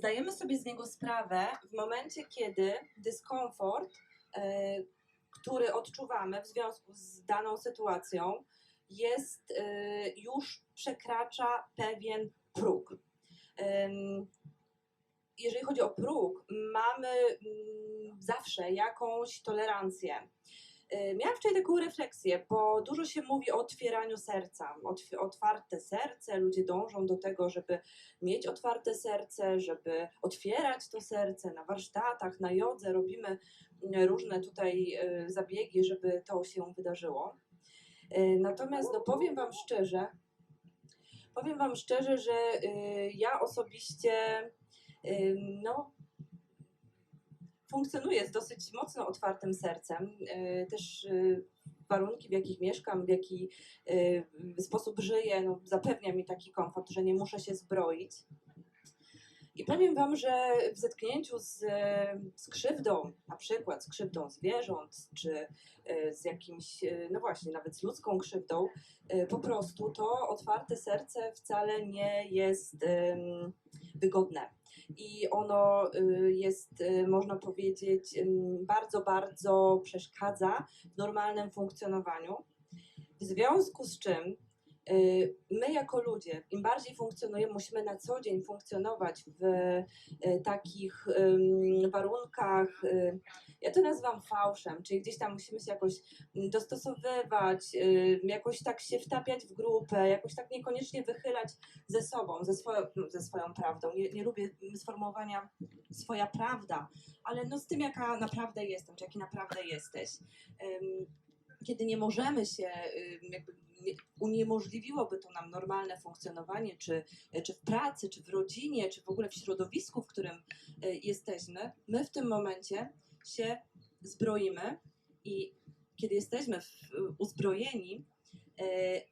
zdajemy sobie z niego sprawę w momencie, kiedy dyskomfort, e, który odczuwamy w związku z daną sytuacją, jest e, już przekracza pewien próg. Jeżeli chodzi o próg, mamy mm, zawsze jakąś tolerancję. E, Miałam wczoraj taką refleksję, bo dużo się mówi o otwieraniu serca. Otw- Otwarte serce, ludzie dążą do tego, żeby mieć otwarte serce, żeby otwierać to serce na warsztatach, na jodze. Robimy mm, różne tutaj e, zabiegi, żeby to się wydarzyło. E, Natomiast no, powiem Wam szczerze, powiem Wam szczerze, że ja osobiście no, funkcjonuję z dosyć mocno otwartym sercem. E, Też e, warunki, w jakich mieszkam, w jaki e, sposób żyję, no, zapewnia mi taki komfort, że nie muszę się zbroić. I powiem Wam, że w zetknięciu z, z krzywdą, na przykład z krzywdą zwierząt, czy z jakimś, no właśnie, nawet z ludzką krzywdą, po prostu to otwarte serce wcale nie jest wygodne. I ono y, jest, y, można powiedzieć, bardzo, bardzo przeszkadza w normalnym funkcjonowaniu. W związku z czym my jako ludzie, im bardziej funkcjonujemy, musimy na co dzień funkcjonować w y, takich warunkach, y, ja to nazywam fałszem, czyli gdzieś tam musimy się jakoś mm, dostosowywać, y, jakoś tak się wtapiać w grupę, jakoś tak niekoniecznie wychylać ze sobą, ze swoją, no, ze swoją prawdą. Nie, nie lubię sformułowania swoja prawda, ale no z tym, jaka naprawdę jestem, czy jaki naprawdę jesteś. Kiedy nie możemy się, jakby uniemożliwiłoby to nam normalne funkcjonowanie, czy, czy w pracy, czy w rodzinie, czy w ogóle w środowisku, w którym y, jesteśmy, my w tym momencie się zbroimy i kiedy jesteśmy uzbrojeni, e,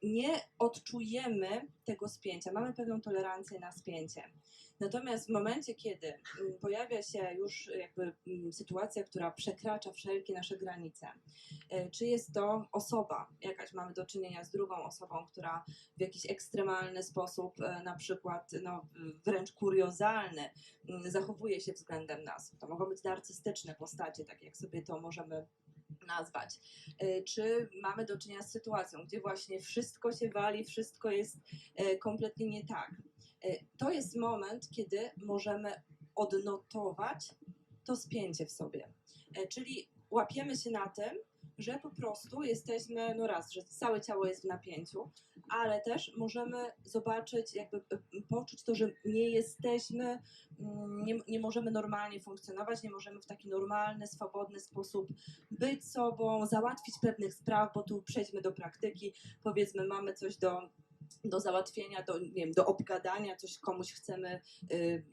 nie odczujemy tego spięcia. Mamy pewną tolerancję na spięcie. Natomiast w momencie, kiedy mm, pojawia się już jakby mm, sytuacja, która przekracza wszelkie nasze granice, e, czy jest to osoba jakaś, mamy do czynienia z drugą osobą, która w jakiś ekstremalny sposób, e, na przykład no, wręcz kuriozalny, mm, zachowuje się względem nas. To mogą być narcystyczne postacie, tak jak sobie to możemy nazwać. E, Czy mamy do czynienia z sytuacją, gdzie właśnie wszystko się wali, wszystko jest kompletnie nie tak. E, To jest moment, kiedy możemy odnotować to spięcie w sobie. E, Czyli łapiemy się na tym, że po prostu jesteśmy, no raz, że całe ciało jest w napięciu, ale też możemy zobaczyć, jakby e, poczuć to, że nie jesteśmy, mm, nie, nie możemy normalnie funkcjonować, nie możemy w taki normalny, swobodny sposób być sobą, załatwić pewnych spraw, bo tu przejdźmy do praktyki, powiedzmy mamy coś do, do załatwienia, do, nie wiem, do obgadania, coś komuś chcemy y,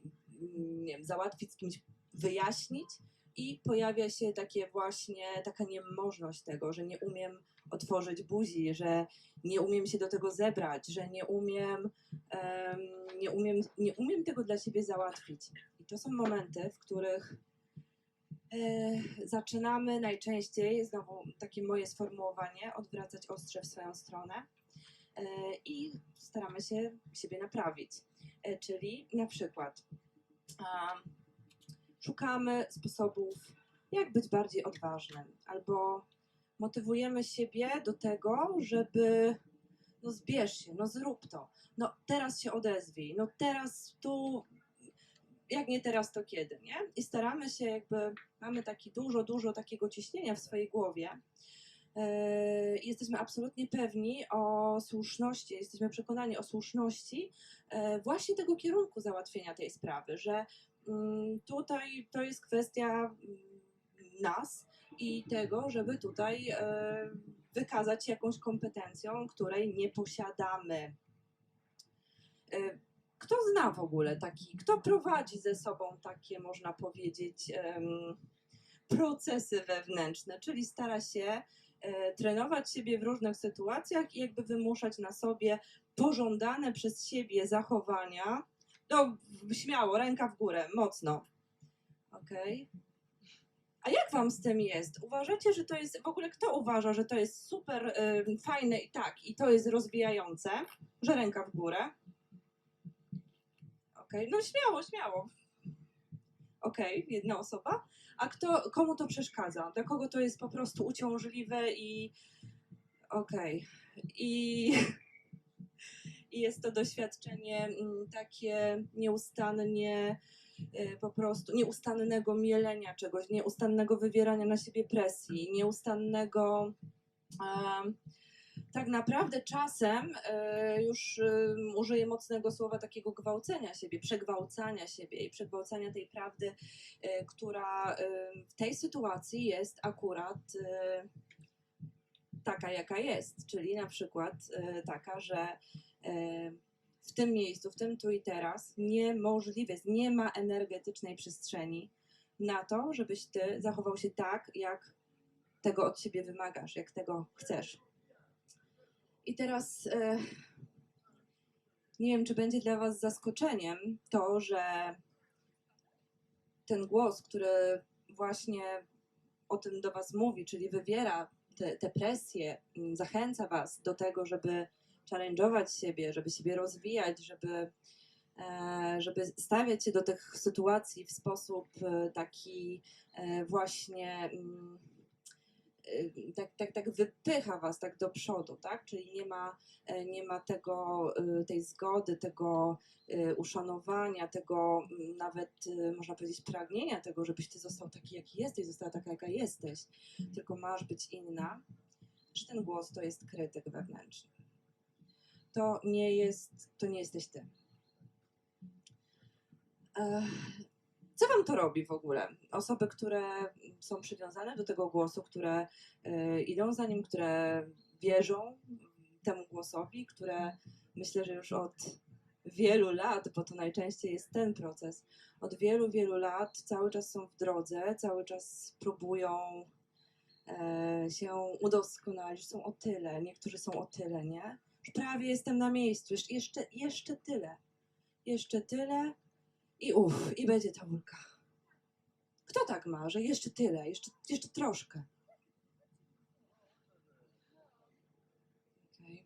nie wiem, załatwić, z kimś wyjaśnić i pojawia się takie właśnie taka niemożność tego, że nie umiem otworzyć buzi, że nie umiem się do tego zebrać, że nie umiem, em, nie umiem, nie umiem tego dla siebie załatwić. I to są momenty, w których e, zaczynamy najczęściej, znowu takie moje sformułowanie, odwracać ostrze w swoją stronę i staramy się siebie naprawić. E, czyli na przykład szukamy sposobów, jak być bardziej odważnym, albo motywujemy siebie do tego, żeby no zbierz się, no zrób to, no teraz się odezwij, no teraz tu, jak nie teraz, to kiedy, nie? I staramy się jakby, mamy taki dużo, dużo takiego ciśnienia w swojej głowie, e, jesteśmy absolutnie pewni o słuszności, jesteśmy przekonani o słuszności e, właśnie tego kierunku załatwienia tej sprawy, że mm, tutaj to jest kwestia mm, nas i tego, żeby tutaj e, wykazać się jakąś kompetencją, której nie posiadamy. E, Kto zna w ogóle taki, kto prowadzi ze sobą takie, można powiedzieć, procesy wewnętrzne, czyli stara się e, trenować siebie w różnych sytuacjach i jakby wymuszać na sobie pożądane przez siebie zachowania. No, śmiało, ręka w górę, mocno. Okej. A jak wam z tym jest? Uważacie, że to jest, w ogóle kto uważa, że to jest super y, fajne i tak, i to jest rozwijające, że ręka w górę? Okej, no śmiało, śmiało. okej, jedna osoba, a kto, komu to przeszkadza, dla kogo to jest po prostu uciążliwe i okej. I, I jest to doświadczenie mm, takie nieustannie y, po prostu nieustannego mielenia czegoś, nieustannego wywierania na siebie presji, nieustannego em, tak naprawdę czasem e, już e, użyję mocnego słowa takiego gwałcenia siebie, przegwałcania siebie i przegwałcania tej prawdy, e, która w tej sytuacji jest akurat taka, jaka jest, czyli na przykład taka, że w tym miejscu, w tym tu i teraz niemożliwe jest, nie ma energetycznej przestrzeni na to, żebyś ty zachował się tak, jak tego od siebie wymagasz, jak tego chcesz. I teraz e, nie wiem, czy będzie dla Was zaskoczeniem to, że ten głos, który właśnie o tym do Was mówi, czyli wywiera te, te presje, m, zachęca Was do tego, żeby challenge'ować siebie, żeby siebie rozwijać, żeby, e, żeby stawiać się do tych sytuacji w sposób e, taki e, właśnie. Y, tak, tak, tak wypycha was tak do przodu, tak? Czyli nie ma, e, nie ma tego, y, tej zgody, tego y, uszanowania, tego mm, nawet można powiedzieć pragnienia tego, żebyś ty został taki, jaki jesteś, została taka, jaka jesteś, tylko masz być inna, że ten głos to jest krytyk wewnętrzny. To nie jest, to nie jesteś ty. Co wam to robi w ogóle? Osoby, które są przywiązane do tego głosu, które y, idą za nim, które wierzą temu głosowi, które myślę, że już od wielu lat, bo to najczęściej jest ten proces, od wielu, wielu lat cały czas są w drodze, cały czas próbują e, się udoskonalić, są o tyle, niektórzy są o tyle, nie? Prawie jestem na miejscu, jeszcze, jeszcze tyle, jeszcze tyle i uff, i będzie ta ulga. Kto tak ma, że jeszcze tyle, jeszcze, jeszcze troszkę? Okej.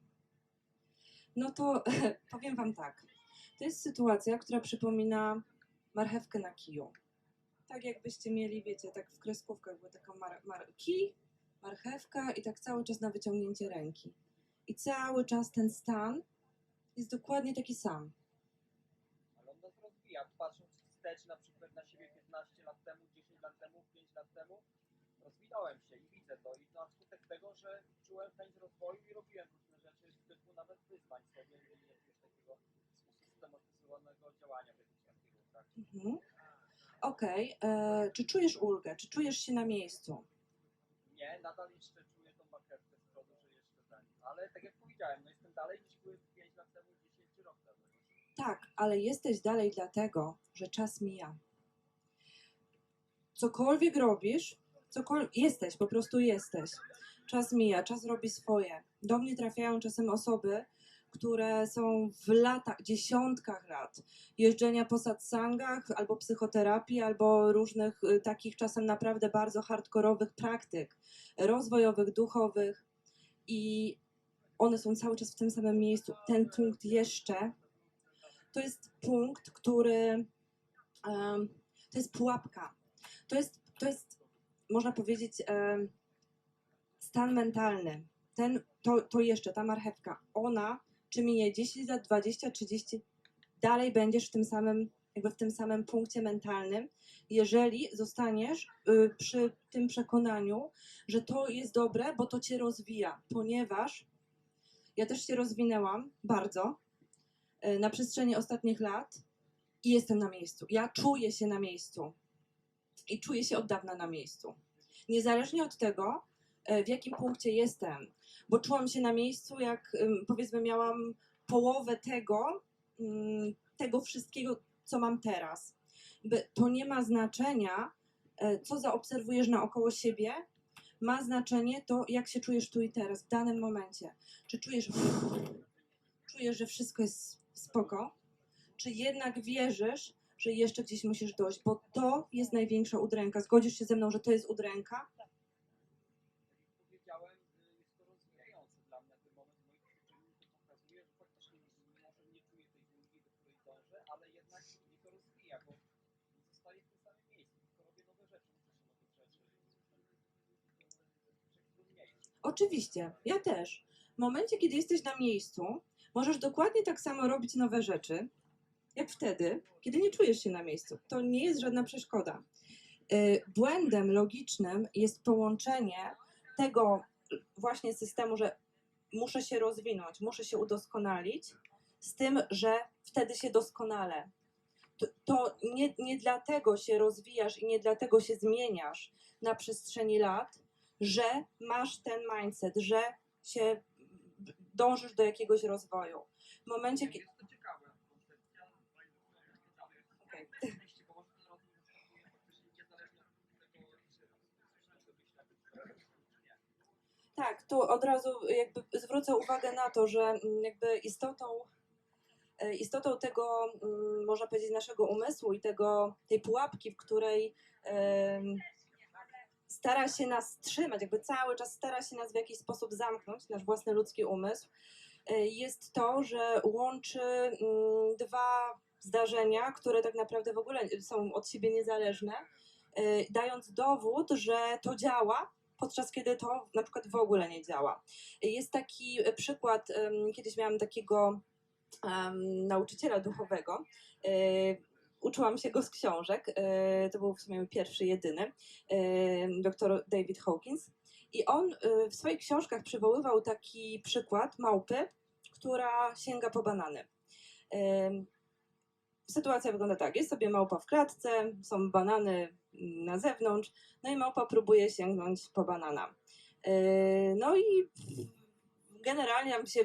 No to powiem Wam tak. To jest sytuacja, która przypomina marchewkę na kiju. Tak jakbyście mieli, wiecie, tak w kreskówkach była taka mar- mar- kij, marchewka i tak cały czas na wyciągnięcie ręki. I cały czas ten stan jest dokładnie taki sam. Ale on nas rozwija. Patrząc wstecz na przykład na siebie 15 lat temu, 10 lat temu, 5 lat temu, rozwinąłem się i widzę to. I na skutek tego, że czułem chęć rozwoju i robiłem różne rzeczy typu nawet wyzwań sobie i jakiegoś takiego systematyzowanego działania w kierunkach. Mhm. Okej, e, czy czujesz ulgę? Czy czujesz się na miejscu? Nie, nadal jeszcze czuję tą marchewkę z przodu, że jeszcze za nim. Ale tak jak powiedziałem, no jestem dalej niż byłem 5 lat temu, 10 rok temu. Tak, ale jesteś dalej dlatego, że czas mija. Cokolwiek robisz, cokol- jesteś, po prostu jesteś. Czas mija, czas robi swoje. Do mnie trafiają czasem osoby, które są w latach, dziesiątkach lat jeżdżenia po satsangach, albo psychoterapii, albo różnych y, takich czasem naprawdę bardzo hardkorowych praktyk rozwojowych, duchowych i one są cały czas w tym samym miejscu. Ten punkt jeszcze to jest punkt, który em, to jest pułapka. To jest, to jest można powiedzieć, em, stan mentalny. Ten, to, to jeszcze, ta marchewka, ona, czy minie 10 lat, 20, 30, dalej będziesz w tym samym, jakby w tym samym punkcie mentalnym, jeżeli zostaniesz y, przy tym przekonaniu, że to jest dobre, bo to cię rozwija, ponieważ ja też się rozwinęłam bardzo na przestrzeni ostatnich lat i jestem na miejscu. Ja czuję się na miejscu i czuję się od dawna na miejscu. Niezależnie od tego, y, w jakim punkcie jestem, bo czułam się na miejscu, jak powiedzmy miałam połowę tego, ym, tego wszystkiego, co mam teraz. To nie ma znaczenia, e, co zaobserwujesz naokoło siebie, ma znaczenie to, jak się czujesz tu i teraz, w danym momencie. Czy czujesz, czujesz, że wszystko jest spoko, czy jednak wierzysz, że jeszcze gdzieś musisz dojść, bo to jest największa udręka. Zgodzisz się ze mną, że to jest udręka? Oczywiście, ja też. W momencie, kiedy jesteś na miejscu, możesz dokładnie tak samo robić nowe rzeczy, jak wtedy, kiedy nie czujesz się na miejscu. To nie jest żadna przeszkoda. Y, Błędem logicznym jest połączenie tego właśnie systemu, że muszę się rozwinąć, muszę się udoskonalić, z tym, że wtedy się doskonale. To, to nie, nie dlatego się rozwijasz i nie dlatego się zmieniasz na przestrzeni lat, że masz ten mindset, że się dążysz do jakiegoś rozwoju. W momencie, kiedy. Nie. Tak, tu od razu jakby zwrócę uwagę na to, że mm, jakby istotą, e, istotą tego, mm, można powiedzieć, naszego umysłu i tego, tej pułapki, w której stara się nas trzymać, jakby cały czas stara się nas w jakiś sposób zamknąć, nasz własny ludzki umysł, e, jest to, że łączy mm, dwa zdarzenia, które tak naprawdę w ogóle są od siebie niezależne, e, dając dowód, że to działa, podczas kiedy to na przykład w ogóle nie działa. Jest taki przykład, em, kiedyś miałam takiego nauczyciela duchowego, uczyłam się go z książek, e, to był w sumie pierwszy, jedyny, dr David Hawkins i on e, w swoich książkach przywoływał taki przykład małpy, która sięga po banany. Sytuacja wygląda tak, jest sobie małpa w klatce, są banany na zewnątrz, no i małpa próbuje sięgnąć po banana. No i generalnie tam się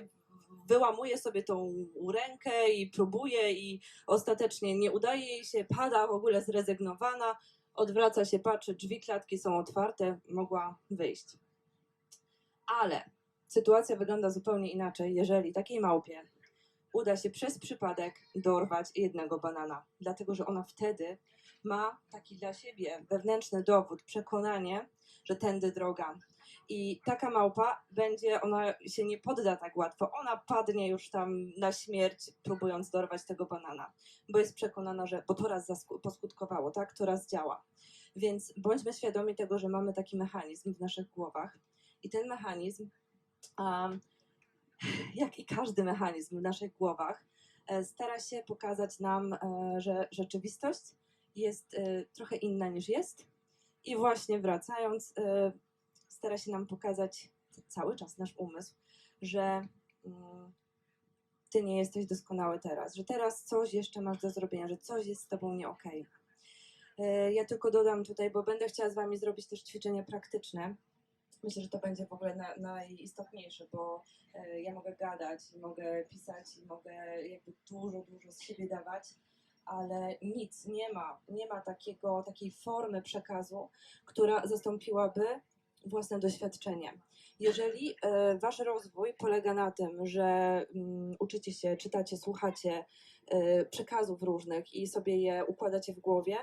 wyłamuje sobie tą rękę i próbuje i ostatecznie nie udaje jej się, pada w ogóle zrezygnowana, odwraca się, patrzy, drzwi klatki są otwarte, mogła wyjść. Ale sytuacja wygląda zupełnie inaczej, jeżeli takiej małpie uda się przez przypadek dorwać jednego banana, dlatego że ona wtedy ma taki dla siebie wewnętrzny dowód, przekonanie, że tędy droga. I taka małpa będzie, ona się nie podda tak łatwo, ona padnie już tam na śmierć, próbując dorwać tego banana, bo jest przekonana, że, bo to raz poskutkowało, tak, to raz działa. Więc bądźmy świadomi tego, że mamy taki mechanizm w naszych głowach i ten mechanizm, jak i każdy mechanizm w naszych głowach, e, stara się pokazać nam, e, że rzeczywistość jest e, trochę inna niż jest. I właśnie wracając, stara się nam pokazać cały czas nasz umysł, że mm, ty nie jesteś doskonały teraz, że teraz coś jeszcze masz do zrobienia, że coś jest z tobą nie okej. E, Ja tylko dodam tutaj, bo będę chciała z wami zrobić też ćwiczenia praktyczne. Myślę, że to będzie w ogóle na, najistotniejsze, bo e, ja mogę gadać, mogę pisać, mogę jakby dużo, dużo z siebie dawać, ale nic nie ma, nie ma takiego, takiej formy przekazu, która zastąpiłaby własne doświadczenie. Jeżeli e, wasz rozwój polega na tym, że mm, uczycie się, czytacie, słuchacie e, przekazów różnych i sobie je układacie w głowie,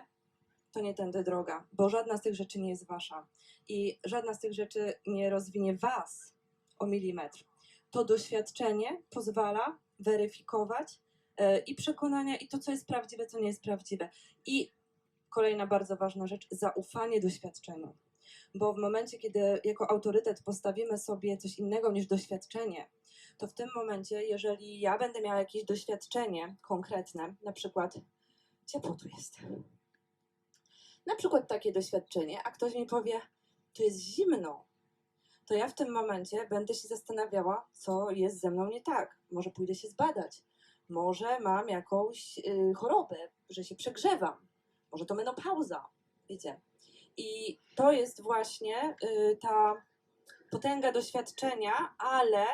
to nie tędy droga, bo żadna z tych rzeczy nie jest wasza i żadna z tych rzeczy nie rozwinie was o milimetr. To doświadczenie pozwala weryfikować e, i przekonania, i to, co jest prawdziwe, co nie jest prawdziwe. I kolejna bardzo ważna rzecz, zaufanie doświadczeniu. Bo w momencie, kiedy jako autorytet postawimy sobie coś innego niż doświadczenie, to w tym momencie, jeżeli ja będę miała jakieś doświadczenie konkretne, na przykład ciepło tu jest, na przykład takie doświadczenie, a ktoś mi powie, tu jest zimno, to ja w tym momencie będę się zastanawiała, co jest ze mną nie tak. Może pójdę się zbadać. Może mam jakąś y, chorobę, że się przegrzewam. Może to menopauza, wiecie. I to jest właśnie y, ta potęga doświadczenia, ale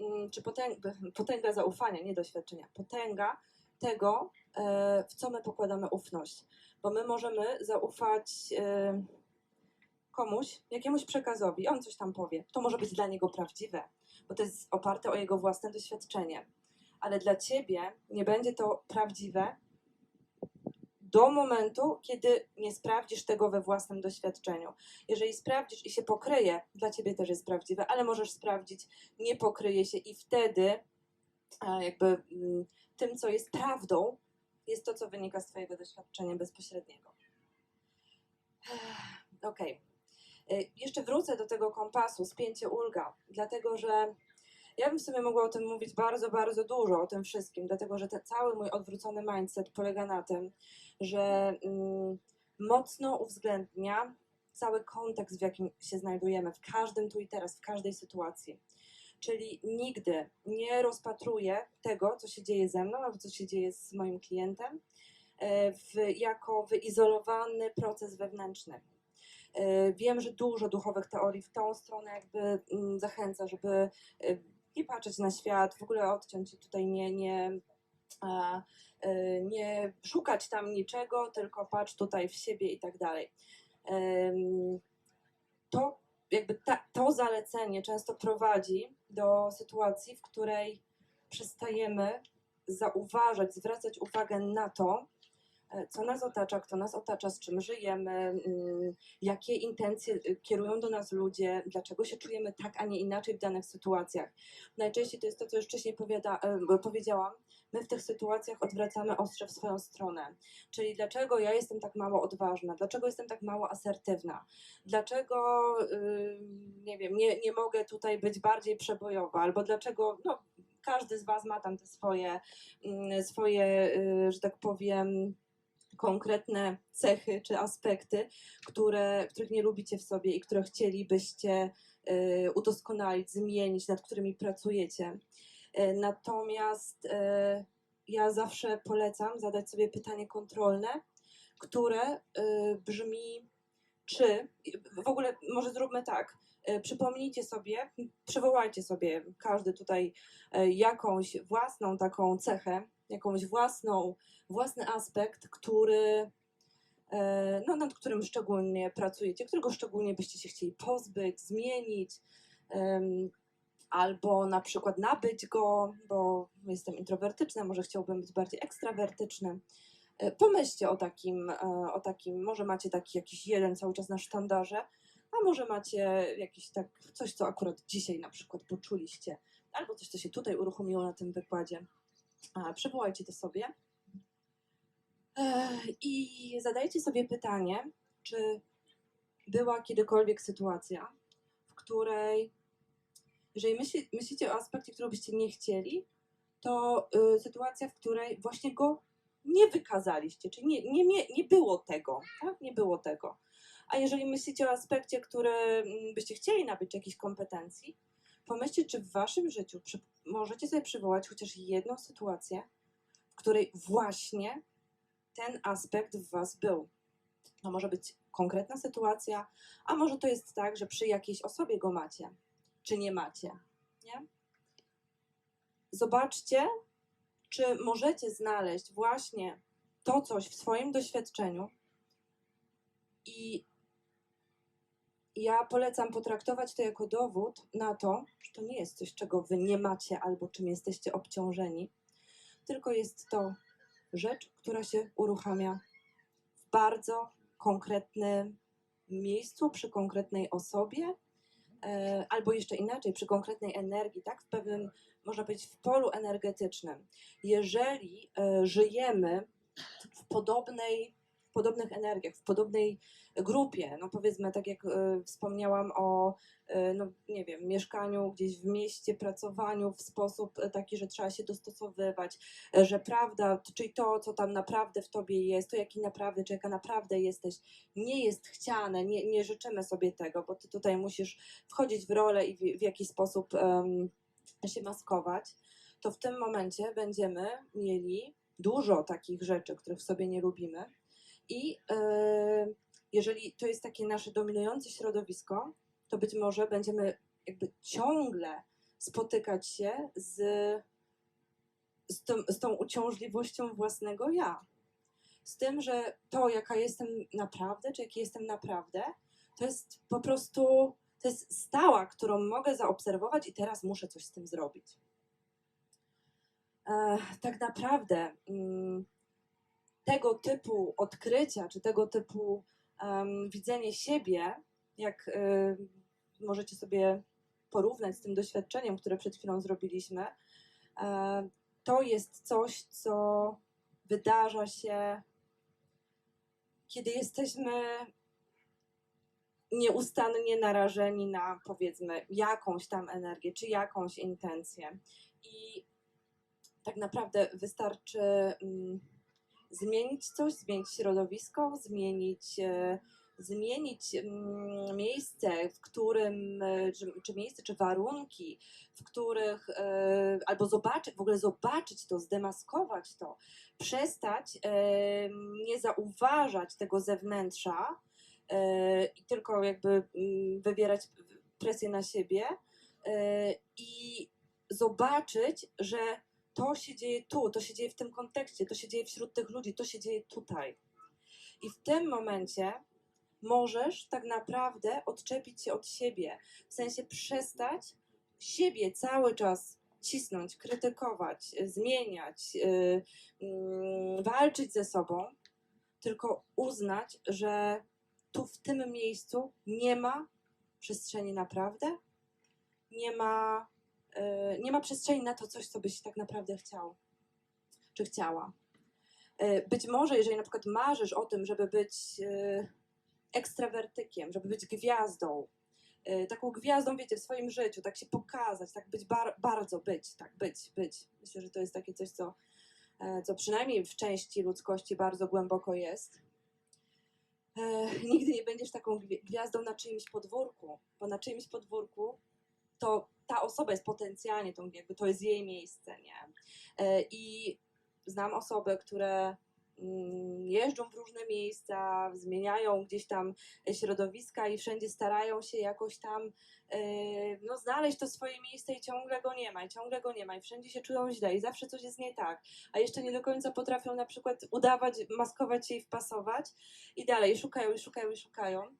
mm, czy potęga, potęga zaufania, nie doświadczenia, potęga tego, e, w co my pokładamy ufność. Bo my możemy zaufać e, komuś, jakiemuś przekazowi, on coś tam powie. To może być dla niego prawdziwe, bo to jest oparte o jego własne doświadczenie. Ale dla ciebie nie będzie to prawdziwe do momentu, kiedy nie sprawdzisz tego we własnym doświadczeniu. Jeżeli sprawdzisz i się pokryje, dla ciebie też jest prawdziwe, ale możesz sprawdzić, nie pokryje się i wtedy e, jakby mm, tym, co jest prawdą, jest to, co wynika z twojego doświadczenia bezpośredniego. Okej. Y, Jeszcze wrócę do tego kompasu, spięcie ulga, dlatego że ja bym sobie mogła o tym mówić bardzo, bardzo dużo, o tym wszystkim, dlatego że cały mój odwrócony mindset polega na tym, że mm, mocno uwzględnia cały kontekst, w jakim się znajdujemy, w każdym tu i teraz, w każdej sytuacji. Czyli nigdy nie rozpatruję tego, co się dzieje ze mną albo co się dzieje z moim klientem, e, w, jako wyizolowany proces wewnętrzny. E, Wiem, że dużo duchowych teorii w tą stronę jakby mm, zachęca, żeby e, nie patrzeć na świat, w ogóle odciąć się tutaj, nie, nie, a, e, nie szukać tam niczego, tylko patrz tutaj w siebie i tak dalej. To jakby ta, to zalecenie często prowadzi do sytuacji, w której przestajemy zauważać, zwracać uwagę na to, co nas otacza, kto nas otacza, z czym żyjemy, mm, jakie intencje y, kierują do nas ludzie, dlaczego się czujemy tak, a nie inaczej w danych sytuacjach. Najczęściej to jest to, co już wcześniej powiada, e, powiedziałam, my w tych sytuacjach odwracamy ostrze w swoją stronę. Czyli dlaczego ja jestem tak mało odważna, dlaczego jestem tak mało asertywna, dlaczego, y, nie wiem, nie, nie mogę tutaj być bardziej przebojowa, albo dlaczego, no, każdy z Was ma tam te swoje, mm, swoje y, że tak powiem, konkretne cechy czy aspekty, które, których nie lubicie w sobie i które chcielibyście y, udoskonalić, zmienić, nad którymi pracujecie. Y, Natomiast y, ja zawsze polecam zadać sobie pytanie kontrolne, które brzmi, czy w ogóle może zróbmy tak. Przypomnijcie sobie, przywołajcie sobie każdy tutaj jakąś własną taką cechę, jakąś własną, własny aspekt, który, e, no, nad którym szczególnie pracujecie, którego szczególnie byście się chcieli pozbyć, zmienić, albo na przykład nabyć go, bo jestem introwertyczna, może chciałbym być bardziej ekstrawertyczny. E, Pomyślcie o takim, e, o takim, może macie taki jakiś jeden cały czas na sztandarze, a może macie jakiś tak, coś, co akurat dzisiaj na przykład poczuliście, albo coś, co się tutaj uruchomiło na tym wykładzie. A, Przywołajcie to sobie. Ech, I zadajcie sobie pytanie, czy była kiedykolwiek sytuacja, w której, jeżeli myśli, myślicie o aspekcie, którego byście nie chcieli, to y, sytuacja, w której właśnie go nie wykazaliście, czyli nie, nie, nie, nie było tego, tak? Nie było tego. A jeżeli myślicie o aspekcie, który mm, byście chcieli nabyć jakiejś kompetencji, pomyślcie, czy w waszym życiu przy, możecie sobie przywołać chociaż jedną sytuację, w której właśnie ten aspekt w was był. To może być konkretna sytuacja, a może to jest tak, że przy jakiejś osobie go macie, czy nie macie. Nie? Zobaczcie, czy możecie znaleźć właśnie to coś w swoim doświadczeniu i ja polecam potraktować to jako dowód na to, że to nie jest coś, czego wy nie macie albo czym jesteście obciążeni, tylko jest to rzecz, która się uruchamia w bardzo konkretnym miejscu, przy konkretnej osobie, e, albo jeszcze inaczej, przy konkretnej energii, tak? W pewnym, można powiedzieć, w polu energetycznym. Jeżeli e, żyjemy w podobnej, podobnych energiach, w podobnej grupie, no powiedzmy, tak jak e, wspomniałam o, e, no nie wiem, mieszkaniu gdzieś w mieście, pracowaniu w sposób e, taki, że trzeba się dostosowywać, że prawda, czyli to, co tam naprawdę w tobie jest, to jaki naprawdę, czy jaka naprawdę jesteś, nie jest chciane, nie, nie życzymy sobie tego, bo ty tutaj musisz wchodzić w rolę i w, w jakiś sposób em, się maskować, to w tym momencie będziemy mieli dużo takich rzeczy, których sobie nie lubimy i jeżeli to jest takie nasze dominujące środowisko, to być może będziemy jakby ciągle spotykać się z, z, tą, z tą uciążliwością własnego ja. Z tym, że to, jaka jestem naprawdę, czy jaki jestem naprawdę, to jest po prostu, to jest stała, którą mogę zaobserwować i teraz muszę coś z tym zrobić. E, tak naprawdę mm, tego typu odkrycia, czy tego typu em, widzenie siebie, jak em, możecie sobie porównać z tym doświadczeniem, które przed chwilą zrobiliśmy, e, to jest coś, co wydarza się, kiedy jesteśmy nieustannie narażeni na powiedzmy jakąś tam energię czy jakąś intencję. I tak naprawdę wystarczy mm, zmienić coś, zmienić środowisko, zmienić, e, zmienić mm, miejsce, w którym, e, czy, czy miejsce, czy warunki, w których, e, albo zobaczyć, w ogóle zobaczyć to, zdemaskować to, przestać nie zauważać tego zewnętrza i tylko jakby mm, wywierać presję na siebie i zobaczyć, że to się dzieje tu, to się dzieje w tym kontekście, to się dzieje wśród tych ludzi, to się dzieje tutaj. I w tym momencie możesz tak naprawdę odczepić się od siebie, w sensie przestać siebie cały czas cisnąć, krytykować, zmieniać, y, mm, walczyć ze sobą, tylko uznać, że tu w tym miejscu nie ma przestrzeni naprawdę, nie ma, nie ma przestrzeni na to coś, co byś tak naprawdę chciał, czy chciała. Y, Być może, jeżeli na przykład marzysz o tym, żeby być y, ekstrawertykiem, żeby być gwiazdą, taką gwiazdą, wiecie, w swoim życiu, tak się pokazać, tak być bar- bardzo być, tak być, być. Myślę, że to jest takie coś, co, e, co przynajmniej w części ludzkości bardzo głęboko jest. E, Nigdy nie będziesz taką gwi- gwiazdą na czyimś podwórku, bo na czyimś podwórku to ta osoba jest potencjalnie, tą, jakby to jest jej miejsce, nie? E, I znam osoby, które mm, jeżdżą w różne miejsca, zmieniają gdzieś tam środowiska i wszędzie starają się jakoś tam e, no, znaleźć to swoje miejsce i ciągle go nie ma, i ciągle go nie ma, i wszędzie się czują źle, i zawsze coś jest nie tak, a jeszcze nie do końca potrafią na przykład udawać, maskować się i wpasować, i dalej szukają, i szukają, i szukają.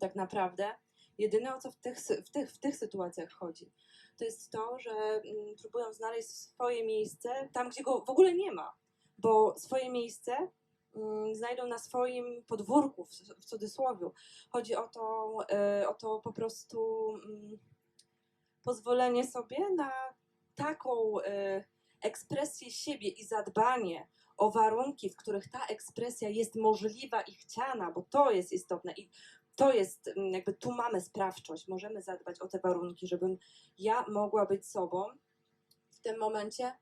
Tak naprawdę jedyne o co w tych, w tych, w tych sytuacjach chodzi, to jest to, że mm, próbują znaleźć swoje miejsce tam, gdzie go w ogóle nie ma, bo swoje miejsce mm, znajdą na swoim podwórku, w, w cudzysłowie. Chodzi o to, e, o to po prostu mm, pozwolenie sobie na taką e, ekspresję siebie i zadbanie o warunki, w których ta ekspresja jest możliwa i chciana, bo to jest istotne i to jest, mm, jakby tu mamy sprawczość, możemy zadbać o te warunki, żebym ja mogła być sobą. W tym momencie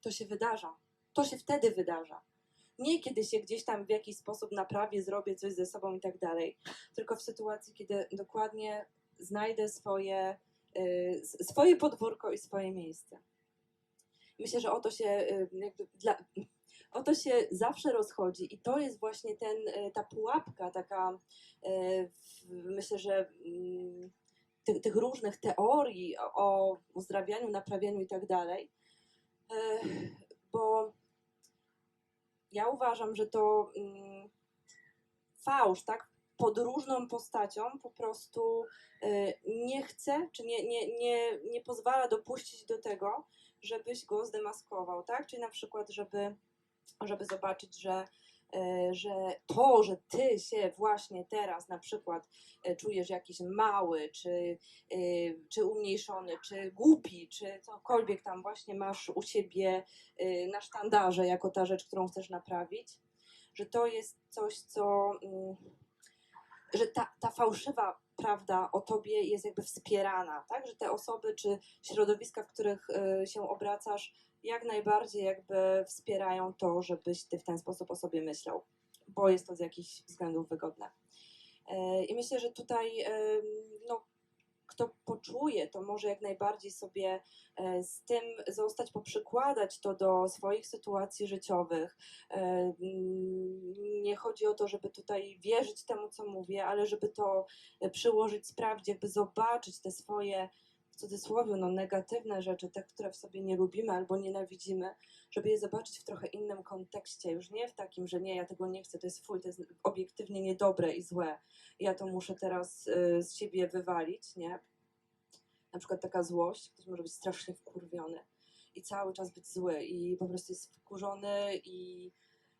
to się wydarza. To się wtedy wydarza. Nie kiedy się gdzieś tam w jakiś sposób naprawię, zrobię coś ze sobą i tak dalej, tylko w sytuacji, kiedy dokładnie znajdę swoje, y, swoje podwórko i swoje miejsce. Myślę, że o to się y, dla, o to się zawsze rozchodzi i to jest właśnie ten, y, ta pułapka taka, w- myślę, że mm, tych, tych różnych teorii o, uzdrawianiu, naprawianiu i tak dalej, E, bo ja uważam, że to mm, fałsz, tak, pod różną postacią po prostu e, nie chce, czy nie, nie, nie, nie pozwala dopuścić do tego, żebyś go zdemaskował, tak, czyli na przykład, żeby, żeby zobaczyć, że e, że to, że ty się właśnie teraz na przykład e, czujesz jakiś mały, czy, e, czy umniejszony, czy głupi, czy cokolwiek tam właśnie masz u siebie na sztandarze jako ta rzecz, którą chcesz naprawić, że to jest coś, co, mm, że ta, ta fałszywa prawda o tobie jest jakby wspierana, tak? Że te osoby czy środowiska, w których się obracasz, jak najbardziej jakby wspierają to, żebyś ty w ten sposób o sobie myślał, bo jest to z jakichś względów wygodne. E, I myślę, że tutaj no, kto poczuje, to może jak najbardziej sobie e, z tym zostać, poprzykładać to do swoich sytuacji życiowych. E, mm, Nie chodzi o to, żeby tutaj wierzyć temu, co mówię, ale żeby to przyłożyć, sprawdzić, jakby zobaczyć te swoje w cudzysłowie no, negatywne rzeczy, te, które w sobie nie lubimy albo nienawidzimy, żeby je zobaczyć w trochę innym kontekście, już nie w takim, że nie, ja tego nie chcę, to jest fuj, to jest obiektywnie niedobre i złe, ja to muszę teraz y, z siebie wywalić, nie? Na przykład taka złość, ktoś może być strasznie wkurwiony i cały czas być zły i po prostu jest wkurzony i,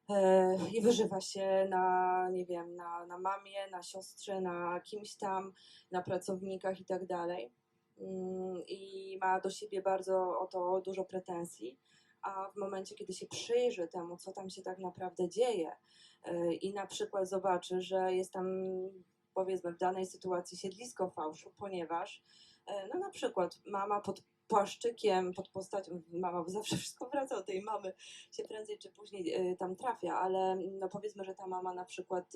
e, i wyżywa się na, nie wiem, na, na mamie, na siostrze, na kimś tam, na pracownikach i tak dalej. Mm, I ma do siebie bardzo o to dużo pretensji, a w momencie, kiedy się przyjrzy temu, co tam się tak naprawdę dzieje, e, i na przykład zobaczy, że jest tam powiedzmy w danej sytuacji siedlisko fałszu, ponieważ e, no na przykład mama pod płaszczykiem, pod postacią, mama, zawsze wszystko wraca do tej mamy, się prędzej czy później e, tam trafia, ale no powiedzmy, że ta mama na przykład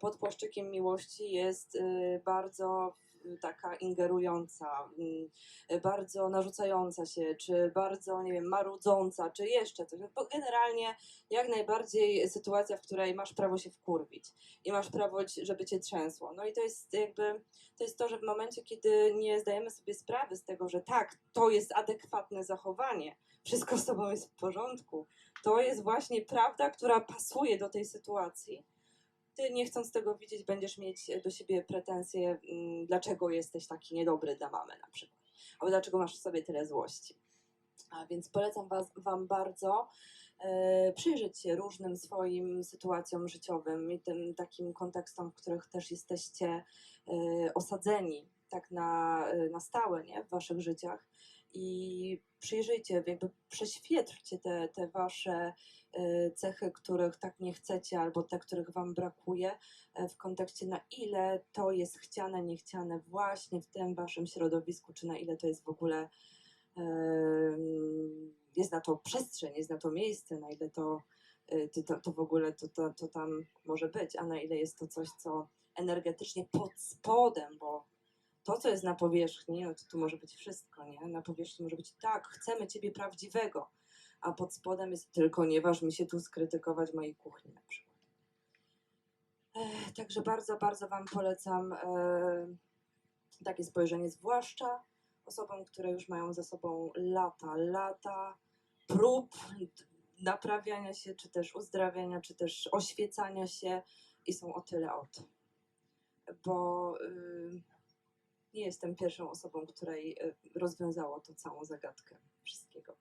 pod płaszczykiem miłości jest bardzo taka ingerująca, mm, bardzo narzucająca się, czy bardzo, nie wiem, marudząca, czy jeszcze coś. No, Bo generalnie jak najbardziej sytuacja, w której masz prawo się wkurwić i masz prawo, żeby cię trzęsło. No i to jest jakby, to jest to, że w momencie, kiedy nie zdajemy sobie sprawy z tego, że tak, to jest adekwatne zachowanie, wszystko z tobą jest w porządku, to jest właśnie prawda, która pasuje do tej sytuacji, ty nie chcąc tego widzieć, będziesz mieć do siebie pretensje, mm, dlaczego jesteś taki niedobry dla mamy na przykład, albo dlaczego masz w sobie tyle złości. A więc polecam was, Wam bardzo e, przyjrzeć się różnym swoim sytuacjom życiowym i tym takim kontekstom, w których też jesteście e, osadzeni tak na, e, na stałe nie? w Waszych życiach. I przyjrzyjcie, jakby prześwietlcie te, te Wasze e, cechy, których tak nie chcecie, albo te, których Wam brakuje, e, w kontekście na ile to jest chciane, niechciane właśnie w tym Waszym środowisku, czy na ile to jest w ogóle jest na to przestrzeń, jest na to miejsce, na ile to, to, to, to w ogóle to, to, to tam może być, a na ile jest to coś, co energetycznie pod spodem, bo to, co jest na powierzchni, no to tu może być wszystko, nie? Na powierzchni może być tak, chcemy ciebie prawdziwego, a pod spodem jest tylko nie waż mi się tu skrytykować mojej kuchni na przykład. Ech, Także bardzo, bardzo Wam polecam e, takie spojrzenie, zwłaszcza osobom, które już mają za sobą lata, lata prób naprawiania się, czy też uzdrawiania, czy też oświecania się i są o tyle od. Bo y, nie jestem pierwszą osobą, której y, rozwiązało to całą zagadkę wszystkiego.